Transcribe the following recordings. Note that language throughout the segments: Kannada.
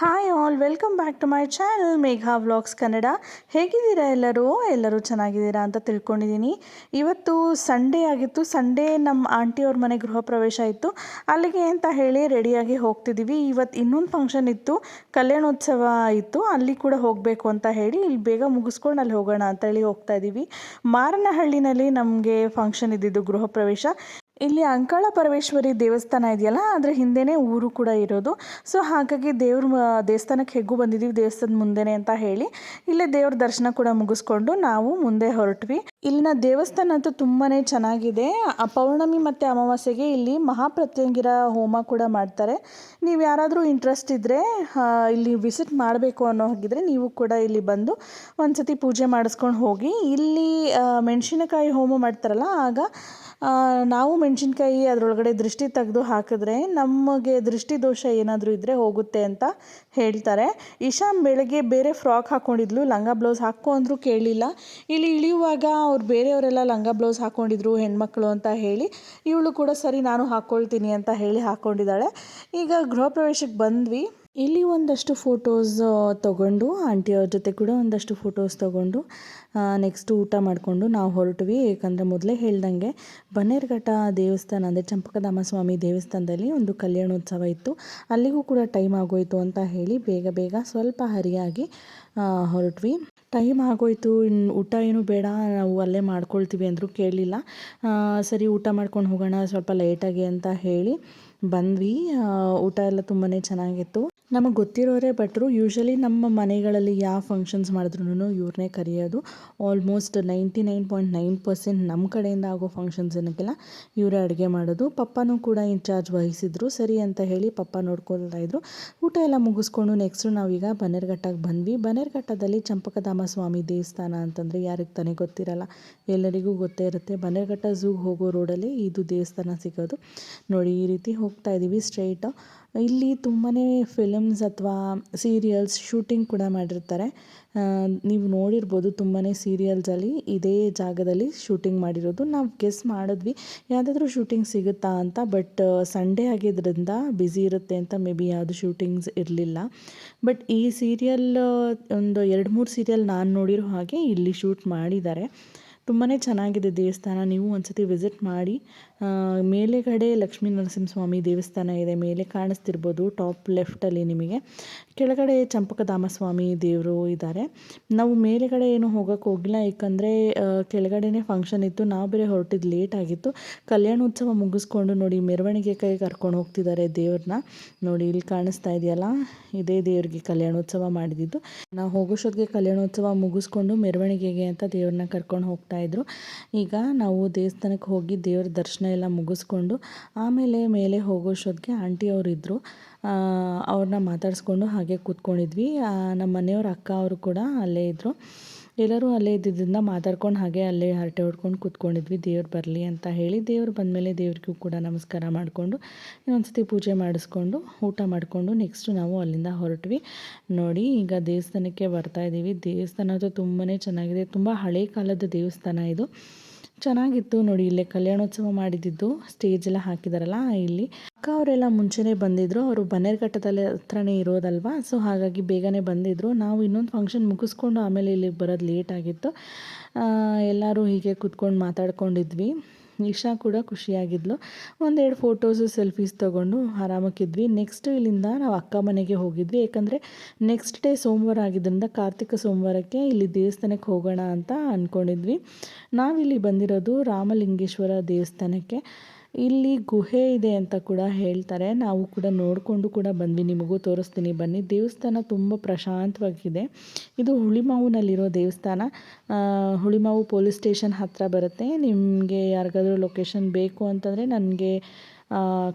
Hi all welcome back to my channel Megha vlogs Kannada ಹೇಗಿದ್ದೀರಾ ಎಲ್ಲರೂ? ಎಲ್ಲರೂ ಚೆನ್ನಾಗಿದ್ದೀರಾ ಅಂತ ತಿಳ್ಕೊಂಡಿದ್ದೀನಿ. ಇವತ್ತು ಸಂಡೇ ಆಗಿತ್ತು. ಸಂಡೇ ನಮ್ಮ ಆಂಟಿಯವ್ರ ಮನೆ ಗೃಹ ಪ್ರವೇಶ ಇತ್ತು. ಅಲ್ಲಿಗೆ ಅಂತ ಹೇಳಿ ರೆಡಿಯಾಗಿ ಹೋಗ್ತಿದ್ದೀವಿ. ಇವತ್ತು ಇನ್ನೊಂದು ಫಂಕ್ಷನ್ ಇತ್ತು. ಕಲ್ಯಾಣೋತ್ಸವ ಇತ್ತು. ಅಲ್ಲಿ ಕೂಡ ಹೋಗಬೇಕು ಅಂತ ಹೇಳಿ ಇಲ್ಲಿ ಬೇಗ ಮುಗಿಸ್ಕೊಂಡು ಅಲ್ಲಿ ಹೋಗೋಣ ಅಂತ ಹೇಳಿ ಹೋಗ್ತಾ ಇದ್ದೀವಿ. ಮಾರನಹಳ್ಳಿನಲ್ಲಿ ನಮಗೆ ಫಂಕ್ಷನ್ ಇದ್ದಿದ್ದು ಗೃಹ ಪ್ರವೇಶ. ಇಲ್ಲಿ ಅಂಕಾಳ ಪರಮೇಶ್ವರಿ ದೇವಸ್ಥಾನ ಇದೆಯಲ್ಲ, ಅದರ ಹಿಂದೆನೆ ಊರು ಕೂಡ ಇರೋದು. ಸೊ ಹಾಗಾಗಿ ದೇವ್ರ ದೇವಸ್ಥಾನಕ್ಕೆ ಹೆಗ್ಗು ಬಂದಿದ್ದೀವಿ ದೇವಸ್ಥಾನದ ಮುಂದೆನೆ ಅಂತ ಹೇಳಿ. ಇಲ್ಲೇ ದೇವ್ರ ದರ್ಶನ ಕೂಡ ಮುಗಿಸ್ಕೊಂಡು ನಾವು ಮುಂದೆ ಹೊರಟ್ವಿ. ಇಲ್ಲಿನ ದೇವಸ್ಥಾನ ಅಂತೂ ತುಂಬಾ ಚೆನ್ನಾಗಿದೆ. ಪೌರ್ಣಮಿ ಮತ್ತು ಅಮಾವಾಸ್ಯೆಗೆ ಇಲ್ಲಿ ಮಹಾಪ್ರತ್ಯಂಗಿರ ಹೋಮ ಕೂಡ ಮಾಡ್ತಾರೆ. ನೀವು ಯಾರಾದರೂ ಇಂಟ್ರೆಸ್ಟ್ ಇದ್ದರೆ ಇಲ್ಲಿ ವಿಸಿಟ್ ಮಾಡಬೇಕು ಅನ್ನೋ ಹಾಗಿದ್ರೆ ನೀವು ಕೂಡ ಇಲ್ಲಿ ಬಂದು ಒಂದ್ಸತಿ ಪೂಜೆ ಮಾಡಿಸ್ಕೊಂಡು ಹೋಗಿ. ಇಲ್ಲಿ ಮೆಣಸಿನಕಾಯಿ ಹೋಮ ಮಾಡ್ತಾರಲ್ಲ, ಆಗ ನಾವು ಮೆಣಸಿನ್ಕಾಯಿ ಅದರೊಳಗಡೆ ದೃಷ್ಟಿ ತೆಗೆದು ಹಾಕಿದ್ರೆ ನಮಗೆ ದೃಷ್ಟಿ ದೋಷ ಏನಾದರೂ ಇದ್ದರೆ ಹೋಗುತ್ತೆ ಅಂತ ಹೇಳ್ತಾರೆ. ಇಶಾ ಬೆಳಗ್ಗೆ ಬೇರೆ ಫ್ರಾಕ್ ಹಾಕ್ಕೊಂಡಿದ್ಲು ಲಂಗ ಬ್ಲೌಸ್ ಹಾಕೋ ಅಂದರೂ ಕೇಳಲಿಲ್ಲ ಇಲ್ಲಿ ಇಳಿಯುವಾಗ ಅವ್ರು ಬೇರೆಯವರೆಲ್ಲ ಲಂಗ ಬ್ಲೌಸ್ ಹಾಕ್ಕೊಂಡಿದ್ರು ಹೆಣ್ಮಕ್ಳು ಅಂತ ಹೇಳಿ, ಇವಳು ಕೂಡ ಸರಿ ನಾನು ಹಾಕ್ಕೊಳ್ತೀನಿ ಅಂತ ಹೇಳಿ ಹಾಕ್ಕೊಂಡಿದ್ದಾಳೆ ಈಗ ಗೃಹ ಪ್ರವೇಶಕ್ಕೆ ಬಂದ್ವಿ. ಇಲ್ಲಿ ಒಂದಷ್ಟು ಫೋಟೋಸ್ ತೊಗೊಂಡು, ಆಂಟಿಯವ್ರ ಜೊತೆ ಕೂಡ ಒಂದಷ್ಟು ಫೋಟೋಸ್ ತೊಗೊಂಡು ನೆಕ್ಸ್ಟ್ ಊಟ ಮಾಡಿಕೊಂಡು ನಾವು ಹೊರಟ್ವಿ. ಏಕೆಂದರೆ ಮೊದಲೇ ಹೇಳ್ದಂಗೆ ಬನ್ನೇರ್ಘಟ್ಟ ದೇವಸ್ಥಾನ, ಅಂದರೆ ಚಂಪಕಧಾಮ ಸ್ವಾಮಿ ದೇವಸ್ಥಾನದಲ್ಲಿ ಒಂದು ಕಲ್ಯಾಣೋತ್ಸವ ಇತ್ತು. ಅಲ್ಲಿಗೂ ಕೂಡ ಟೈಮ್ ಆಗೋಯಿತು ಅಂತ ಹೇಳಿ ಬೇಗ ಬೇಗ ಸ್ವಲ್ಪ ಹರಿಯಾಗಿ ಹೊರಟ್ವಿ. ಟೈಮ್ ಆಗೋಯ್ತು ಇನ್ನು ಊಟ ಏನು ಬೇಡ, ನಾವು ಅಲ್ಲೇ ಮಾಡ್ಕೊಳ್ತೀವಿ ಅಂದರೂ ಕೇಳಲಿಲ್ಲ ಸರಿ ಊಟ ಮಾಡ್ಕೊಂಡು ಹೋಗೋಣ, ಸ್ವಲ್ಪ ಲೇಟಾಗಿ ಅಂತ ಹೇಳಿ ಬಂದ್ವಿ. ಊಟ ಎಲ್ಲ ತುಂಬಾ ಚೆನ್ನಾಗಿತ್ತು. ನಮಗೆ ಗೊತ್ತಿರೋರೇ ಭಟ್ರು ಯೂಶ್ವಲಿ ನಮ್ಮ ಮನೆಗಳಲ್ಲಿ ಯಾವ ಫಂಕ್ಷನ್ಸ್ ಮಾಡಿದ್ರು ಇವ್ರನ್ನೇ ಕರೆಯೋದು. Almost ninety nine point nine percent ನಮ್ಮ ಕಡೆಯಿಂದ ಆಗೋ ಫಂಕ್ಷನ್ಸ್ ಏನಕ್ಕೆಲ್ಲ, ಇವರೇ ಅಡುಗೆ ಮಾಡೋದು. ಪಪ್ಪನೂ ಕೂಡ ಇನ್ಚಾರ್ಜ್ ವಹಿಸಿದ್ರು. ಸರಿ ಅಂತ ಹೇಳಿ ಪಪ್ಪ ನೋಡ್ಕೊಳ್ತಾ ಇದ್ರು. ಊಟ ಎಲ್ಲ ಮುಗಿಸ್ಕೊಂಡು ನೆಕ್ಸ್ಟು ನಾವೀಗ ಬನ್ನೇರ್ಘಟ್ಟಕ್ಕೆ ಬಂದ್ವಿ. ಬನ್ನೇರುಘಟ್ಟದಲ್ಲಿ ಚಂಪಕಧಾಮ ಸ್ವಾಮಿ ದೇವಸ್ಥಾನ ಅಂತಂದರೆ ಯಾರಿಗೆ ತಾನೇ ಗೊತ್ತಿರಲ್ಲ. ಎಲ್ಲರಿಗೂ ಗೊತ್ತೇ ಇರುತ್ತೆ. ಬನ್ನೇರುಘಟ್ಟ ಝೂಗೆ ಹೋಗೋ ರೋಡಲ್ಲಿ ಇದು ದೇವಸ್ಥಾನ ಸಿಗೋದು. ನೋಡಿ ಈ ರೀತಿ ಹೋಗ್ತಾ ಇದ್ದೀವಿ ಸ್ಟ್ರೈಟ್. ಇಲ್ಲಿ ತುಂಬಾ ಫಿಲಮ್ಸ್ ಅಥವಾ ಸೀರಿಯಲ್ಸ್ ಶೂಟಿಂಗ್ ಕೂಡ ಮಾಡಿರ್ತಾರೆ. ನೀವು ನೋಡಿರ್ಬೋದು ತುಂಬಾ ಸೀರಿಯಲ್ಸಲ್ಲಿ ಇದೇ ಜಾಗದಲ್ಲಿ ಶೂಟಿಂಗ್ ಮಾಡಿರೋದು. ನಾವು ಗೆಸ್ ಮಾಡಿದ್ವಿ ಯಾವುದಾದ್ರೂ ಶೂಟಿಂಗ್ ಸಿಗುತ್ತಾ ಅಂತ ಬಟ್ ಸಂಡೇ ಆಗಿದ್ದರಿಂದ ಬ್ಯುಸಿ ಇರುತ್ತೆ ಅಂತ ಮೇ ಬಿ ಯಾವುದು ಶೂಟಿಂಗ್ಸ್ ಇರಲಿಲ್ಲ. ಬಟ್ ಈ ಸೀರಿಯಲ್ ಒಂದು ಎರಡು ಮೂರು ಸೀರಿಯಲ್ ನಾನು ನೋಡಿರೋ ಹಾಗೆ ಇಲ್ಲಿ ಶೂಟ್ ಮಾಡಿದ್ದಾರೆ. ತುಂಬಾ ಚೆನ್ನಾಗಿದೆ ದೇವಸ್ಥಾನ. ನೀವು ಒಂದ್ಸತಿ ವಿಸಿಟ್ ಮಾಡಿ ಮೇಲೆಗಡೆ ಲಕ್ಷ್ಮೀ ನರಸಿಂಹಸ್ವಾಮಿ ದೇವಸ್ಥಾನ ಇದೆ, ಮೇಲೆ ಕಾಣಿಸ್ತಿರ್ಬೋದು ಟಾಪ್ ಲೆಫ್ಟಲ್ಲಿ ನಿಮಗೆ. ಕೆಳಗಡೆ ಚಂಪಕಧಾಮ ಸ್ವಾಮಿ ದೇವರು ಇದ್ದಾರೆ. ನಾವು ಮೇಲೆಗಡೆ ಏನು ಹೋಗೋಕೆ ಹೋಗಿಲ್ಲ, ಯಾಕಂದರೆ ಕೆಳಗಡೆನೇ ಫಂಕ್ಷನ್ ಇತ್ತು. ನಾವು ಬೇರೆ ಹೊರಟಿದ್ದು ಲೇಟ್ ಆಗಿತ್ತು. ಕಲ್ಯಾಣೋತ್ಸವ ಮುಗಿಸ್ಕೊಂಡು ನೋಡಿ, ಮೆರವಣಿಗೆ ಕೈ ಕರ್ಕೊಂಡು ಹೋಗ್ತಿದ್ದಾರೆ ದೇವ್ರನ್ನ ನೋಡಿ, ಇಲ್ಲಿ ಕಾಣಿಸ್ತಾ ಇದೆಯಲ್ಲ, ಇದೇ ದೇವ್ರಿಗೆ ಕಲ್ಯಾಣೋತ್ಸವ ಮಾಡಿದ್ದು. ನಾವು ಹೋಗೋಷ್ಟೊತ್ತಿಗೆ ಕಲ್ಯಾಣೋತ್ಸವ ಮುಗಿಸ್ಕೊಂಡು ಮೆರವಣಿಗೆಗೆ ಅಂತ ದೇವ್ರನ್ನ ಕರ್ಕೊಂಡು ಹೋಗ್ತಾ ಇದ್ರು. ಈಗ ನಾವು ದೇವಸ್ಥಾನಕ್ಕೆ ಹೋಗಿ ದೇವ್ರ ದರ್ಶನ ಎಲ್ಲ ಮುಗಿಸ್ಕೊಂಡು ಆಮೇಲೆ ಮೇಲೆ ಹೋಗೋಷ್ಟೊತ್ತಿಗೆ ಆಂಟಿ ಅವರು ಇದ್ದರು ಅವ್ರನ್ನ ಮಾತಾಡಿಸ್ಕೊಂಡು ಹಾಗೆ ಕೂತ್ಕೊಂಡಿದ್ವಿ. ನಮ್ಮ ಮನೆಯವ್ರ ಅಕ್ಕ ಅವರು ಕೂಡ ಅಲ್ಲೇ ಇದ್ದರು ಎಲ್ಲರೂ ಅಲ್ಲೇ ಇದ್ದಿದ್ದರಿಂದ ಮಾತಾಡ್ಕೊಂಡು ಹಾಗೆ ಅಲ್ಲೇ ಹರಟೆ ಹೊಡ್ಕೊಂಡು ಕೂತ್ಕೊಂಡಿದ್ವಿ. ದೇವ್ರು ಬರಲಿ ಅಂತ ಹೇಳಿ ದೇವ್ರು ಬಂದಮೇಲೆ ದೇವ್ರಿಗೂ ಕೂಡ ನಮಸ್ಕಾರ ಮಾಡಿಕೊಂಡು, ಇನ್ನೊಂದ್ಸತಿ ಪೂಜೆ ಮಾಡಿಸ್ಕೊಂಡು, ಊಟ ಮಾಡಿಕೊಂಡು ನೆಕ್ಸ್ಟು ನಾವು ಅಲ್ಲಿಂದ ಹೊರಟ್ವಿ. ನೋಡಿ, ಈಗ ದೇವಸ್ಥಾನಕ್ಕೆ ಬರ್ತಾ ಇದ್ದೀವಿ. ದೇವಸ್ಥಾನ ಅದು ತುಂಬಾ ಚೆನ್ನಾಗಿದೆ. ತುಂಬ ಹಳೆ ಕಾಲದ ದೇವಸ್ಥಾನ ಇದು. ಚೆನ್ನಾಗಿತ್ತು. ನೋಡಿ, ಇಲ್ಲೇ ಕಲ್ಯಾಣೋತ್ಸವ ಮಾಡಿದ್ದು, ಸ್ಟೇಜ್ ಎಲ್ಲ ಹಾಕಿದಾರಲ್ಲ, ಇಲ್ಲಿ ಅಕ್ಕ ಅವರೆಲ್ಲ ಮುಂಚೆನೇ ಬಂದಿದ್ರು. ಅವರು ಬನ್ನೇರುಘಟ್ಟದಲ್ಲಿ ಹತ್ರನೇ ಇರೋದಲ್ವಾ? ಸೊ, ಹಾಗಾಗಿ ಬೇಗನೆ ಬಂದಿದ್ರು. ನಾವು ಇನ್ನೊಂದು ಫಂಕ್ಷನ್ ಮುಗಿಸ್ಕೊಂಡು ಆಮೇಲೆ ಇಲ್ಲಿಗೆ ಬರೋದು ಲೇಟ್ ಆಗಿತ್ತು. ಎಲ್ಲರೂ ಹೀಗೆ ಕೂತ್ಕೊಂಡು ಮಾತಾಡ್ಕೊಂಡಿದ್ವಿ. ಇಶಾ ಕೂಡ ಖುಷಿಯಾಗಿದ್ಲು. ಒಂದೆರಡು ಫೋಟೋಸು ಸೆಲ್ಫೀಸ್ ತೊಗೊಂಡು ಆರಾಮಕ್ಕಿದ್ವಿ. ನೆಕ್ಸ್ಟ್ ಇಲ್ಲಿಂದ ನಾವು ಅಕ್ಕ ಮನೆಗೆ ಹೋಗಿದ್ವಿ. ಏಕೆಂದರೆ ನೆಕ್ಸ್ಟ್ ಡೇ ಸೋಮವಾರ ಆಗಿದ್ದರಿಂದ ಕಾರ್ತಿಕ ಸೋಮವಾರಕ್ಕೆ ಇಲ್ಲಿ ದೇವಸ್ಥಾನಕ್ಕೆ ಹೋಗೋಣ ಅಂತ ಅಂದ್ಕೊಂಡಿದ್ವಿ ನಾವಿಲ್ಲಿ ಬಂದಿರೋದು ರಾಮಲಿಂಗೇಶ್ವರ ದೇವಸ್ಥಾನಕ್ಕೆ. ಇಲ್ಲಿ ಗುಹೆ ಇದೆ ಅಂತ ಕೂಡ ಹೇಳ್ತಾರೆ. ನಾವು ಕೂಡ ನೋಡಿಕೊಂಡು ಕೂಡ ಬಂದ್ವಿ. ನಿಮಗೂ ತೋರಿಸ್ತೀನಿ. ಬನ್ನಿ. ದೇವಸ್ಥಾನ ತುಂಬ ಪ್ರಶಾಂತವಾಗಿದೆ. ಇದು ಹುಳಿಮಾವಿನಲ್ಲಿರೋ ದೇವಸ್ಥಾನ. ಹುಳಿಮಾವು ಪೊಲೀಸ್ ಸ್ಟೇಷನ್ ಹತ್ತಿರ ಬರುತ್ತೆ. ನಿಮಗೆ ಯಾರಿಗಾದರೂ ಲೊಕೇಶನ್ ಬೇಕು ಅಂತಂದರೆ ನನಗೆ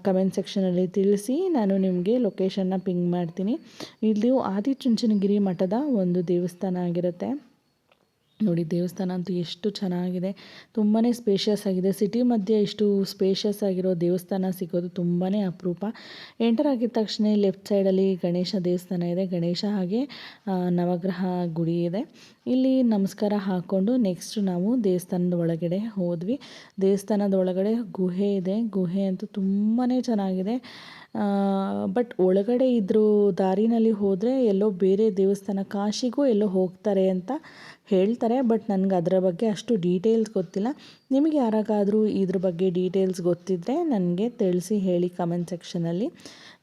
ಕಮೆಂಟ್ ಸೆಕ್ಷನಲ್ಲಿ ತಿಳಿಸಿ. ನಾನು ನಿಮಗೆ ಲೊಕೇಶನ್ನ ಪಿಂಗ್ ಮಾಡ್ತೀನಿ. ಇಲ್ಲಿ ಆದಿಚುಂಚನಗಿರಿ ಮಠದ ಒಂದು ದೇವಸ್ಥಾನ ಆಗಿರುತ್ತೆ. ನೋಡಿ, ದೇವಸ್ಥಾನ ಅಂತೂ ಎಷ್ಟು ಚೆನ್ನಾಗಿದೆ. ತುಂಬಾ ಸ್ಪೇಷಿಯಸ್ ಆಗಿದೆ. ಸಿಟಿ ಮಧ್ಯೆ ಇಷ್ಟು ಸ್ಪೇಷಿಯಸ್ ಆಗಿರೋ ದೇವಸ್ಥಾನ ಸಿಗೋದು ತುಂಬಾ ಅಪರೂಪ. ಎಂಟರ್ ಆಗಿದ ತಕ್ಷಣ ಲೆಫ್ಟ್ ಸೈಡಲ್ಲಿ ಗಣೇಶ ದೇವಸ್ಥಾನ ಇದೆ. ಗಣೇಶ ಹಾಗೆ ನವಗ್ರಹ ಗುಡಿ ಇದೆ. ಇಲ್ಲಿ ನಮಸ್ಕಾರ ಹಾಕ್ಕೊಂಡು ನೆಕ್ಸ್ಟ್ ನಾವು ದೇವಸ್ಥಾನದ ಒಳಗಡೆ ಹೋದ್ವಿ. ದೇವಸ್ಥಾನದ ಒಳಗಡೆ ಗುಹೆ ಇದೆ. ಗುಹೆ ಅಂತೂ ತುಂಬಾ ಚೆನ್ನಾಗಿದೆ. ಬಟ್ ಒಳಗಡೆ ಇದ್ರ ದಾರಿನಲ್ಲಿ ಹೋದರೆ ಎಲ್ಲೋ ಬೇರೆ ದೇವಸ್ಥಾನ, ಕಾಶಿಗೂ ಎಲ್ಲೋ ಹೋಗ್ತಾರೆ ಅಂತ ಹೇಳ್ತಾರೆ ಬಟ್ ನನಗೆ ಅದರ ಬಗ್ಗೆ ಅಷ್ಟು ಡೀಟೇಲ್ಸ್ ಗೊತ್ತಿಲ್ಲ. ನಿಮಗೆ ಯಾರಾಗಾದರೂ ಇದ್ರ ಬಗ್ಗೆ ಡೀಟೇಲ್ಸ್ ಗೊತ್ತಿದ್ದರೆ ನನಗೆ ತಿಳಿಸಿ ಹೇಳಿ ಕಮೆಂಟ್ ಸೆಕ್ಷನಲ್ಲಿ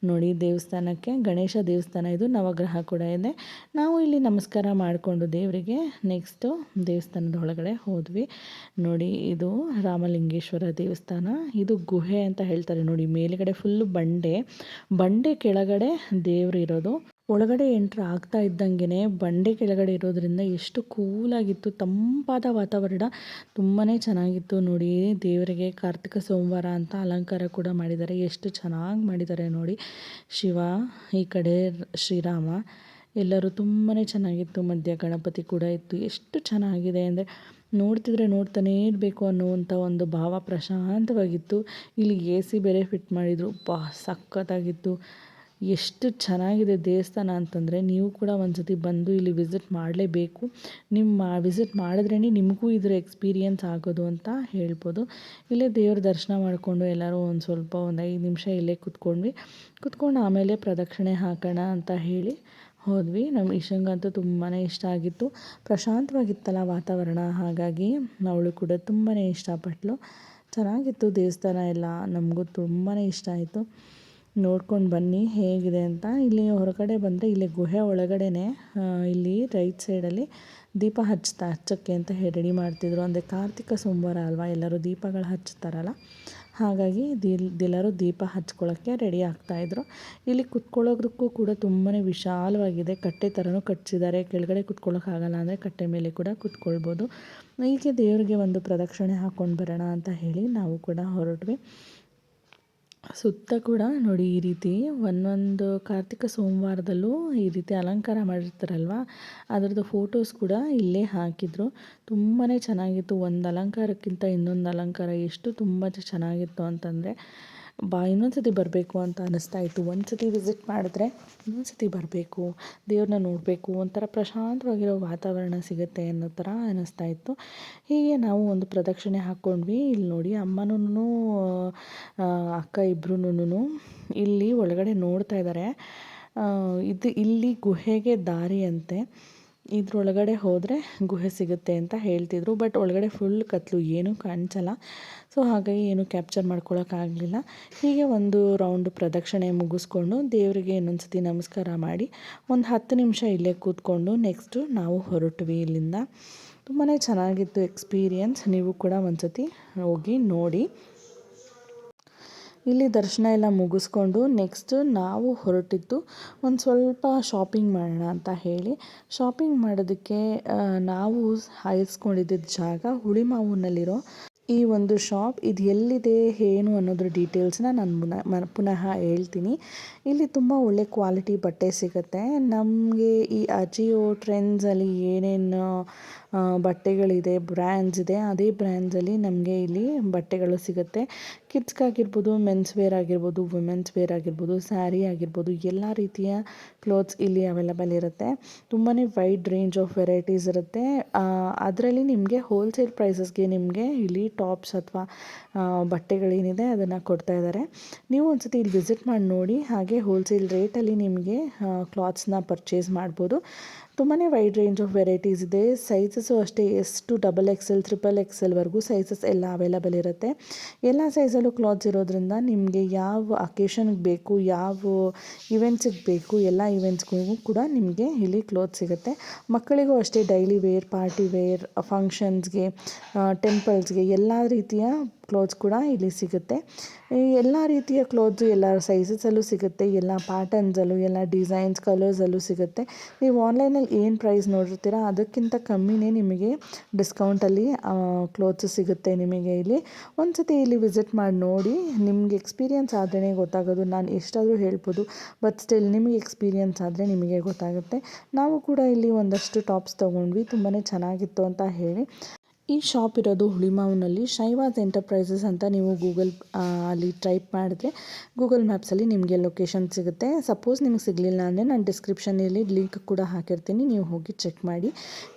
ನೋಡಿ ದೇವಸ್ಥಾನಕ್ಕೆ, ಗಣೇಶ ದೇವಸ್ಥಾನ ಇದು ನವಗ್ರಹ ಕೂಡ ಇದೆ. ನಾವು ಇಲ್ಲಿ ನಮಸ್ಕಾರ ಮಾಡಿಕೊಂಡು ದೇವರಿಗೆ ನೆಕ್ಸ್ಟು ದೇವಸ್ಥಾನದ ಒಳಗಡೆ ಹೋದ್ವಿ. ನೋಡಿ ಇದು ರಾಮಲಿಂಗೇಶ್ವರ ದೇವಸ್ಥಾನ. ಇದು ಗುಹೆ ಅಂತ ಹೇಳ್ತಾರೆ ನೋಡಿ, ಮೇಲುಗಡೆ ಫುಲ್ಲು ಬಂಡೆ. ಬಂಡೆ ಕೆಳಗಡೆ ದೇವರು ಇರೋದು. ಒಳಗಡೆ ಎಂಟ್ರ್ ಆಗ್ತಾ ಇದ್ದಂಗೆ ಬಂಡೆ ಕೆಳಗಡೆ ಇರೋದ್ರಿಂದ ಎಷ್ಟು ಕೂಲಾಗಿತ್ತು, ತಂಪಾದ ವಾತಾವರಣ ತುಂಬಾ ಚೆನ್ನಾಗಿತ್ತು ನೋಡಿ. ದೇವರಿಗೆ ಕಾರ್ತಿಕ ಸೋಮವಾರ ಅಂತ ಅಲಂಕಾರ ಕೂಡ ಮಾಡಿದ್ದಾರೆ. ಎಷ್ಟು ಚೆನ್ನಾಗಿ ಮಾಡಿದ್ದಾರೆ ನೋಡಿ. ಶಿವ, ಈ ಕಡೆ ಶ್ರೀರಾಮ, ಎಲ್ಲರೂ ತುಂಬಾ ಚೆನ್ನಾಗಿತ್ತು. ಮಧ್ಯ ಗಣಪತಿ ಕೂಡ ಇತ್ತು. ಎಷ್ಟು ಚೆನ್ನಾಗಿದೆ ಅಂದರೆ ನೋಡ್ತಿದ್ರೆ ನೋಡ್ತಾನೇ ಇರಬೇಕು ಅನ್ನುವಂಥ ಒಂದು ಭಾವ ಪ್ರಶಾಂತವಾಗಿತ್ತು. ಇಲ್ಲಿ ಎ ಸಿ ಬೇರೆ ಫಿಟ್ ಮಾಡಿದರು. ಬಾ, ಸಖತ್ತಾಗಿತ್ತು. ಎಷ್ಟು ಚೆನ್ನಾಗಿದೆ ದೇವಸ್ಥಾನ ಅಂತಂದರೆ ನೀವು ಕೂಡ ಒಂದು ಸತಿ ಬಂದು ಇಲ್ಲಿ ವಿಸಿಟ್ ಮಾಡಲೇಬೇಕು. ನಿಮ್ಮ ವಿಸಿಟ್ ಮಾಡಿದ್ರೇ ನಿಮಗೂ ಇದರ ಎಕ್ಸ್ಪೀರಿಯೆನ್ಸ್ ಆಗೋದು ಅಂತ ಹೇಳ್ಬೋದು. ಇಲ್ಲೇ ದೇವ್ರ ದರ್ಶನ ಮಾಡಿಕೊಂಡು ಎಲ್ಲರೂ ಒಂದು ಸ್ವಲ್ಪ ಒಂದು ಐದು ನಿಮಿಷ ಇಲ್ಲೇ ಕುತ್ಕೊಂಡ್ವಿ. ಕುತ್ಕೊಂಡು ಆಮೇಲೆ ಪ್ರದಕ್ಷಿಣೆ ಹಾಕೋಣ ಅಂತ ಹೇಳಿ ಹೋದ್ವಿ. ನಮ್ಮ ಇಶಂಗಂತೂ ತುಂಬಾ ಇಷ್ಟ ಆಗಿತ್ತು. ಪ್ರಶಾಂತವಾಗಿತ್ತಲ್ಲ ವಾತಾವರಣ, ಹಾಗಾಗಿ ಅವಳು ಕೂಡ ತುಂಬಾ ಇಷ್ಟಪಟ್ಟಳು ಚೆನ್ನಾಗಿತ್ತು ದೇವಸ್ಥಾನ ಎಲ್ಲ, ನಮಗೂ ತುಂಬಾ ಇಷ್ಟ ಆಯಿತು. ನೋಡ್ಕೊಂಡು ಬನ್ನಿ, ಹೇಗಿದೆ ಅಂತ. ಇಲ್ಲಿ ಹೊರಗಡೆ ಬಂದರೆ ಇಲ್ಲಿ ಗುಹೆ ಒಳಗಡೆನೆ ಇಲ್ಲಿ ರೈಟ್ ಸೈಡಲ್ಲಿ ದೀಪ ಹಚ್ತಾ ಹಚ್ಚೋಕ್ಕೆ ಅಂತ ಹೇಳಿ ರೆಡಿ ಮಾಡ್ತಿದ್ರು. ಅಂದರೆ ಕಾರ್ತಿಕ ಸೋಮವಾರ ಅಲ್ವಾ, ಎಲ್ಲರೂ ದೀಪಗಳು ಹಚ್ತಾರಲ್ಲ ಹಾಗಾಗಿ ದಿಲ್ ಎಲ್ಲರೂ ದೀಪ ಹಚ್ಕೊಳ್ಳೋಕ್ಕೆ ರೆಡಿ ಆಗ್ತಾಯಿದ್ರು ಇಲ್ಲಿ ಕುತ್ಕೊಳ್ಳೋದಕ್ಕೂ ಕೂಡ ತುಂಬಾ ವಿಶಾಲವಾಗಿದೆ. ಕಟ್ಟೆ ಥರನೂ ಕಟ್ಸಿದ್ದಾರೆ. ಕೆಳಗಡೆ ಕುತ್ಕೊಳ್ಳೋಕ್ಕಾಗಲ್ಲ ಅಂದರೆ ಕಟ್ಟೆ ಮೇಲೆ ಕೂಡ ಕುತ್ಕೊಳ್ಬೋದು. ಹೀಗೆ ದೇವರಿಗೆ ಒಂದು ಪ್ರದಕ್ಷಿಣೆ ಹಾಕ್ಕೊಂಡು ಬರೋಣ ಅಂತ ಹೇಳಿ ನಾವು ಕೂಡ ಹೊರಟ್ವಿ. ಸುತ್ತ ಕೂಡ ನೋಡಿ ಈ ರೀತಿ ಒಂದೊಂದು ಕಾರ್ತಿಕ ಸೋಮವಾರದಲ್ಲೂ ಈ ರೀತಿ ಅಲಂಕಾರ ಮಾಡಿರ್ತಾರಲ್ವ? ಅದರದ್ದು ಫೋಟೋಸ್ ಕೂಡ ಇಲ್ಲೇ ಹಾಕಿದ್ರು. ತುಂಬಾ ಚೆನ್ನಾಗಿತ್ತು. ಒಂದು ಅಲಂಕಾರಕ್ಕಿಂತ ಇನ್ನೊಂದು ಅಲಂಕಾರ ಎಷ್ಟು ತುಂಬ ಚೆನ್ನಾಗಿತ್ತು ಅಂತಂದರೆ ಬಾ, ಇನ್ನೊಂದು ಸತಿ ಬರಬೇಕು ಅಂತ ಅನ್ನಿಸ್ತಾ ಇತ್ತು. ಒಂದು ಸತಿ ವಿಸಿಟ್ ಮಾಡಿದ್ರೆ ಇನ್ನೊಂದು ಸತಿ ಬರಬೇಕು ದೇವ್ರನ್ನ ನೋಡಬೇಕು, ಒಂಥರ ಪ್ರಶಾಂತವಾಗಿರೋ ವಾತಾವರಣ ಸಿಗುತ್ತೆ ಅನ್ನೋ ಥರ ಅನ್ನಿಸ್ತಾ ಇತ್ತು. ಹೀಗೆ ನಾವು ಒಂದು ಪ್ರದಕ್ಷಿಣೆ ಹಾಕ್ಕೊಂಡ್ವಿ ಇಲ್ಲಿ ನೋಡಿ ಅಮ್ಮನೂ ಅಕ್ಕ ಇಬ್ಬರೂ ಇಲ್ಲಿ ಒಳಗಡೆ ನೋಡ್ತಾ ಇದ್ದಾರೆ ಇದು ಇಲ್ಲಿ ಗುಹೆಗೆ ದಾರಿ ಅಂತೆ ಇದ್ರೊಳಗಡೆ ಹೋದರೆ ಗುಹೆ ಸಿಗುತ್ತೆ ಅಂತ ಹೇಳ್ತಿದ್ರು, ಬಟ್ ಒಳಗಡೆ ಫುಲ್ ಕತ್ಲು, ಏನೂ ಕಾಣಿಸಲ್ಲ. ಸೊ ಹಾಗಾಗಿ ಏನು ಕ್ಯಾಪ್ಚರ್ ಮಾಡ್ಕೊಳ್ಳೋಕ್ಕಾಗಲಿಲ್ಲ ಹೀಗೆ ಒಂದು ರೌಂಡ್ ಪ್ರದಕ್ಷಿಣೆ ಮುಗಿಸ್ಕೊಂಡು ದೇವರಿಗೆ ಇನ್ನೊಂದು ಸತಿ ನಮಸ್ಕಾರ ಮಾಡಿ ಒಂದು ಹತ್ತು ನಿಮಿಷ ಇಲ್ಲೇ ಕೂತ್ಕೊಂಡು ನೆಕ್ಸ್ಟು ನಾವು ಹೊರಟ್ವಿ ಇಲ್ಲಿಂದ. ತುಂಬಾ ಚೆನ್ನಾಗಿತ್ತು ಎಕ್ಸ್ಪೀರಿಯನ್ಸ್ ನೀವು ಕೂಡ ಒಂದು ಸತಿ ಹೋಗಿ ನೋಡಿ. ಇಲ್ಲಿ ದರ್ಶನ ಎಲ್ಲ ಮುಗಿಸ್ಕೊಂಡು ನೆಕ್ಸ್ಟ್ ನಾವು ಹೊರಟಿದ್ದು ಒಂದು ಸ್ವಲ್ಪ ಶಾಪಿಂಗ್ ಮಾಡೋಣ ಅಂತ ಹೇಳಿ. ಶಾಪಿಂಗ್ ಮಾಡೋದಕ್ಕೆ ನಾವು ಹಾಯಿಸ್ಕೊಂಡಿದ್ದ ಜಾಗ ಹುಳಿಮಾವಿನಲ್ಲಿರೋ ಈ ಒಂದು ಶಾಪ್ ಇದು ಎಲ್ಲಿದೆ ಏನು ಅನ್ನೋದ್ರ ಡೀಟೇಲ್ಸ್ನ ನಾನು ಪುನಃ ಹೇಳ್ತೀನಿ. ಇಲ್ಲಿ ತುಂಬ ಒಳ್ಳೆ ಕ್ವಾಲಿಟಿ ಬಟ್ಟೆ ಸಿಗುತ್ತೆ. ನಮಗೆ ಈ ಅಜಿಯೋ ಟ್ರೆಂಡ್ಸಲ್ಲಿ ಏನೇನು ಬಟ್ಟೆಗಳಿದೆ ಬ್ರ್ಯಾಂಡ್ಸ್ ಇದೆ, ಅದೇ ಬ್ರ್ಯಾಂಡ್ಸಲ್ಲಿ ನಮಗೆ ಇಲ್ಲಿ ಬಟ್ಟೆಗಳು ಸಿಗುತ್ತೆ. ಕಿಡ್ಸ್ಗಾಗಿರ್ಬೋದು ಮೆನ್ಸ್ ವೇರ್ ಆಗಿರ್ಬೋದು ವುಮೆನ್ಸ್ ವೇರ್ ಆಗಿರ್ಬೋದು ಸ್ಯಾರಿ ಆಗಿರ್ಬೋದು, ಎಲ್ಲ ರೀತಿಯ ಕ್ಲೋತ್ಸ್ ಇಲ್ಲಿ ಅವೈಲಬಲ್ ಇರುತ್ತೆ. ತುಂಬಾ ವೈಡ್ ರೇಂಜ್ ಆಫ್ ವೆರೈಟೀಸ್ ಇರುತ್ತೆ. ಅದರಲ್ಲಿ ನಿಮಗೆ ಹೋಲ್ಸೇಲ್ ಪ್ರೈಸಸ್ಗೆ ನಿಮಗೆ ಇಲ್ಲಿ ಟಾಪ್ಸ್ ಅಥವಾ ಬಟ್ಟೆಗಳೇನಿದೆ ಅದನ್ನು ಕೊಡ್ತಾ ಇದ್ದಾರೆ ನೀವು ಒಂದು ಸತಿ ಇಲ್ಲಿ ವಿಸಿಟ್ ಮಾಡಿ ನೋಡಿ, ಹಾಗೆ ಹೋಲ್ಸೇಲ್ ರೇಟಲ್ಲಿ ನಿಮಗೆ ಕ್ಲಾತ್ಸ್ನ ಪರ್ಚೇಸ್ ಮಾಡ್ಬೋದು. ತುಂಬಾ ವೈಡ್ ರೇಂಜ್ ಆಫ್ ವೆರೈಟೀಸ್ ಇದೆ. ಸೈಜಸ್ಸು ಅಷ್ಟೇ ಎಷ್ಟು ಡಬಲ್ ಎಕ್ಸೆಲ್ ತ್ರಿಪಲ್ ಎಕ್ಸೆಲ್ವರೆಗೂ ಸೈಜಸ್ ಎಲ್ಲ ಅವೈಲಬಲ್ ಇರುತ್ತೆ. ಎಲ್ಲ ಸೈಜಲ್ಲೂ ಕ್ಲಾತ್ಸ್ ಇರೋದ್ರಿಂದ ನಿಮಗೆ ಯಾವ ಅಕೇಶನ್ಗೆ ಬೇಕು, ಯಾವ ಇವೆಂಟ್ಸಿಗೆ ಬೇಕು, ಎಲ್ಲ ಇವೆಂಟ್ಸ್ಗಳಿಗೂ ಕೂಡ ನಿಮಗೆ ಇಲ್ಲಿ ಕ್ಲೋತ್ ಸಿಗುತ್ತೆ. ಮಕ್ಕಳಿಗೂ ಅಷ್ಟೇ ಡೈಲಿ ವೇರ್ ಪಾರ್ಟಿ ವೇರ್ ಫಂಕ್ಷನ್ಸ್ಗೆ ಟೆಂಪಲ್ಸ್ಗೆ ಎಲ್ಲ ರೀತಿಯ ಕ್ಲೋತ್ಸ್ ಕೂಡ ಇಲ್ಲಿ ಸಿಗುತ್ತೆ. ಎಲ್ಲ ರೀತಿಯ ಕ್ಲೋತ್ಸು ಎಲ್ಲ ಸೈಜಸಲ್ಲೂ ಸಿಗುತ್ತೆ. ಎಲ್ಲ ಪ್ಯಾಟರ್ನ್ಸಲ್ಲೂ ಎಲ್ಲ ಡಿಸೈನ್ಸ್ ಕಲರ್ಸಲ್ಲೂ ಸಿಗುತ್ತೆ. ನೀವು ಆನ್ಲೈನಲ್ಲಿ ಏನು ಪ್ರೈಸ್ ನೋಡಿರ್ತೀರ, ಅದಕ್ಕಿಂತ ಕಮ್ಮಿನೇ ನಿಮಗೆ ಡಿಸ್ಕೌಂಟಲ್ಲಿ ಕ್ಲೋತ್ಸ್ ಸಿಗುತ್ತೆ ನಿಮಗೆ ಇಲ್ಲಿ. ಒಂದು ಸತಿ ಇಲ್ಲಿ ವಿಸಿಟ್ ಮಾಡಿ ನೋಡಿ. ನಿಮಗೆ ಎಕ್ಸ್ಪೀರಿಯನ್ಸ್ ಆದ್ರೇ ಗೊತ್ತಾಗೋದು. ನಾನು ಎಷ್ಟಾದರೂ ಹೇಳ್ಬೋದು ಬಟ್ ಸ್ಟಿಲ್ ನಿಮಗೆ ಎಕ್ಸ್ಪೀರಿಯನ್ಸ್ ಆದರೆ ನಿಮಗೆ ಗೊತ್ತಾಗುತ್ತೆ. ನಾವು ಕೂಡ ಇಲ್ಲಿ ಒಂದಷ್ಟು ಟಾಪ್ಸ್ ತೊಗೊಂಡ್ವಿ. ತುಂಬಾ ಚೆನ್ನಾಗಿತ್ತು ಅಂತ ಹೇಳಿ. ಈ ಶಾಪ್ ಇರೋದು ಹುಳಿಮಾವಿನಲ್ಲಿ. ಶೈವಾಸ್ ಎಂಟರ್ಪ್ರೈಸಸ್ ಅಂತ ನೀವು ಗೂಗಲ್ ಅಲ್ಲಿ ಟೈಪ್ ಮಾಡಿದ್ರೆ ಗೂಗಲ್ ಮ್ಯಾಪ್ಸಲ್ಲಿ ನಿಮಗೆ ಲೊಕೇಶನ್ ಸಿಗುತ್ತೆ. ಸಪೋಸ್ ನಿಮಗೆ ಸಿಗಲಿಲ್ಲ ಅಂದರೆ ನಾನು ಡಿಸ್ಕ್ರಿಪ್ಷನಲ್ಲಿ ಲಿಂಕ್ ಕೂಡ ಹಾಕಿರ್ತೀನಿ. ನೀವು ಹೋಗಿ ಚೆಕ್ ಮಾಡಿ.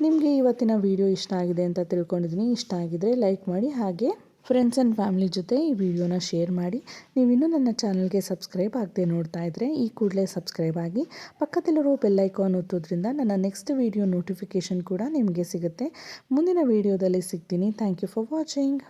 ನಿಮಗೆ ಇವತ್ತಿನ ವೀಡಿಯೋ ಇಷ್ಟ ಆಗಿದೆ ಅಂತ ತಿಳ್ಕೊಂಡಿದ್ದೀನಿ. ಇಷ್ಟ ಆಗಿದ್ದರೆ ಲೈಕ್ ಮಾಡಿ. ಹಾಗೆ ಫ್ರೆಂಡ್ಸ್ ಆ್ಯಂಡ್ ಫ್ಯಾಮಿಲಿ ಜೊತೆ ಈ ವಿಡಿಯೋನ ಶೇರ್ ಮಾಡಿ. ನೀವಿನ್ನೂ ನನ್ನ ಚಾನಲ್ಗೆ ಸಬ್ಸ್ಕ್ರೈಬ್ ಆಗದೆ ನೋಡ್ತಾ ಇದ್ದರೆ ಈ ಕೂಡಲೇ ಸಬ್ಸ್ಕ್ರೈಬ್ ಆಗಿ ಪಕ್ಕದಲ್ಲಿರೋ ಬೆಲ್ಲೈಕಾನ್ ಒತ್ತೋದ್ರಿಂದ ನನ್ನ ನೆಕ್ಸ್ಟ್ ವಿಡಿಯೋ ನೋಟಿಫಿಕೇಷನ್ ಕೂಡ ನಿಮಗೆ ಸಿಗುತ್ತೆ. ಮುಂದಿನ ವಿಡಿಯೋದಲ್ಲಿ ಸಿಗ್ತೀನಿ. Thank you for watching